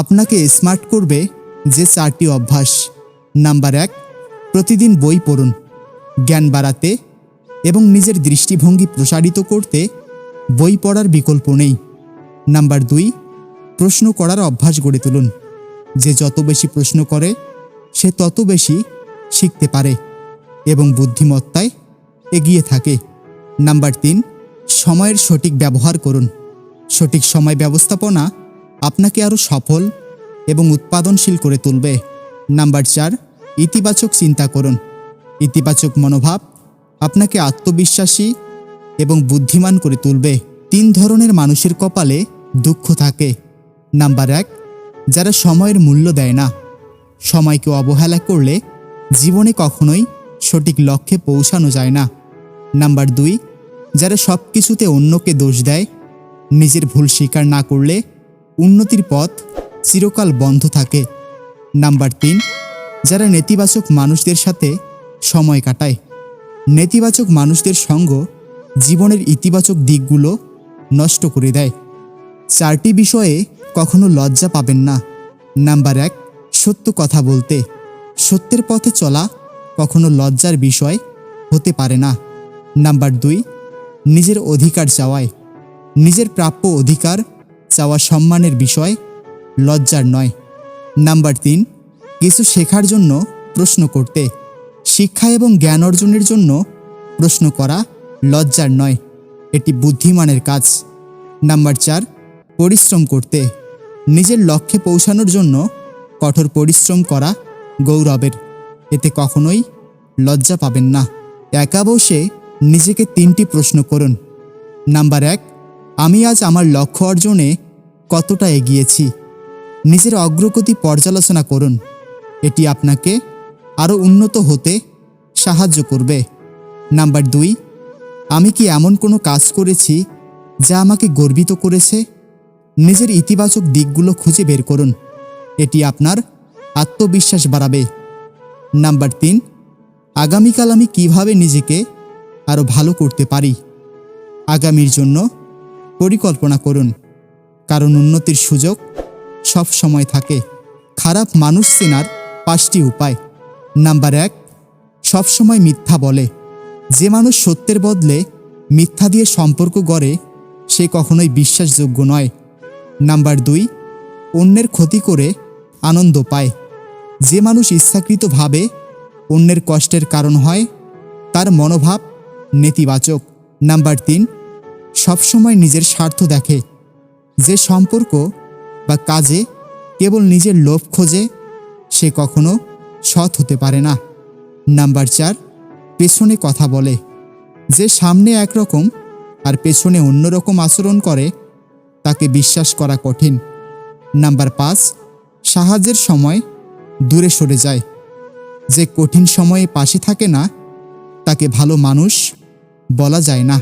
আপনাকে স্মার্ট করবে যে চারটি অভ্যাস। নাম্বার এক, প্রতিদিন বই পড়ুন, জ্ঞান বাড়াতে এবং নিজের দৃষ্টিভঙ্গি প্রসারিত করতে বই পড়ার বিকল্প নেই। নাম্বার দুই, প্রশ্ন করার অভ্যাস গড়ে তুলুন, যে যত বেশি প্রশ্ন করে, সে তত বেশি শিখতে পারে এবং বুদ্ধিমত্তায় এগিয়ে থাকে। নাম্বার তিন, সময়ের সঠিক ব্যবহার করুন, সঠিক সময় ব্যবস্থাপনা আপনাকে আরও সফল এবং উৎপাদনশীল করে তুলবে। নাম্বার চার, ইতিবাচক চিন্তা করুন। ইতিবাচক মনোভাব আপনাকে আত্মবিশ্বাসী এবং বুদ্ধিমান করে তুলবে। তিন ধরনের মানুষের কপালে দুঃখ থাকে। নাম্বার এক, যারা সময়ের মূল্য দেয় না। সময়কে অবহেলা করলে জীবনে কখনোই সঠিক লক্ষ্যে পৌঁছানো যায় না। নাম্বার দুই, যারা সব কিছুতে অন্যকে দোষ দেয়, নিজের ভুল স্বীকার না করলে উন্নতির পথ চিরকাল বন্ধ থাকে। নাম্বার তিন, যারা নেতিবাচক মানুষদের সাথে সময় কাটায়। নেতিবাচক মানুষদের সঙ্গ জীবনের ইতিবাচক দিকগুলো নষ্ট করে দেয়। চারটি বিষয়ে কখনো লজ্জা পাবেন না। নাম্বার এক, সত্য কথা বলতে। সত্যের পথে চলা কখনো লজ্জার বিষয় হতে পারে না। নাম্বার দুই, নিজের অধিকার চাওয়ায়। নিজের প্রাপ্য অধিকার চাওয়া সম্মানের বিষয় লজ্জার নয়। নাম্বার তিন, কিছু শেখার জন্য প্রশ্ন করতে। শিক্ষা এবং জ্ঞান অর্জনের জন্য প্রশ্ন করা লজ্জার নয়। এটি বুদ্ধিমানের কাজ। নাম্বার চার, পরিশ্রম করতে। নিজের লক্ষ্যে পৌঁছানোর জন্য কঠোর পরিশ্রম করা গৌরবের। এতে কখনোই লজ্জা পাবেন না। একা বসে নিজেকে তিনটি প্রশ্ন করুন। নাম্বার এক আমি আজ আমার লক্ষ্য অর্জনে কতটা এগিয়েছি। নিজের অগ্রগতি পর্যালোচনা করুন। এটি আপনাকে আরও উন্নত হতে সাহায্য করবে। নাম্বার দুই, আমি কি এমন কোনো কাজ করেছি যা আমাকে গর্বিত করেছে? নিজের ইতিবাচক দিকগুলো খুঁজে বের করুন। এটি আপনার আত্মবিশ্বাস বাড়াবে। নাম্বার তিন, আগামীকাল আমি কীভাবে নিজেকে আরও ভালো করতে পারি? আগামীর জন্য পরিকল্পনা করুন। কারণ উন্নতির সুযোগ সব সময় থাকে। খারাপ মানুষ চেনার পাঁচটি উপায়। নাম্বার এক সবসময় মিথ্যা বলে। যে মানুষ সত্যের বদলে মিথ্যা দিয়ে সম্পর্ক গড়ে, সে কখনোই বিশ্বাসযোগ্য নয়। নাম্বার দুই, অন্যের ক্ষতি করে আনন্দ পায়। যে মানুষ ইচ্ছাকৃতভাবে অন্যের কষ্টের কারণ হয়, তার মনোভাব নেতিবাচক। নাম্বার তিন সবসময় নিজের স্বার্থ দেখে। যে সম্পর্ক বা কাজে কেবল নিজের লোভ খোঁজে, সে কখনো সৎ হতে পারে না। নাম্বার চার, পেছনে কথা বলে। যে সামনে একরকম আর পেছনে অন্যরকম আচরণ করে, তাকে বিশ্বাস করা কঠিন। নাম্বার পাঁচ, সাহায্যের সময় দূরে সরে যায়। যে কঠিন সময়ে পাশে থাকে না, তাকে ভালো মানুষ বলা যায় না।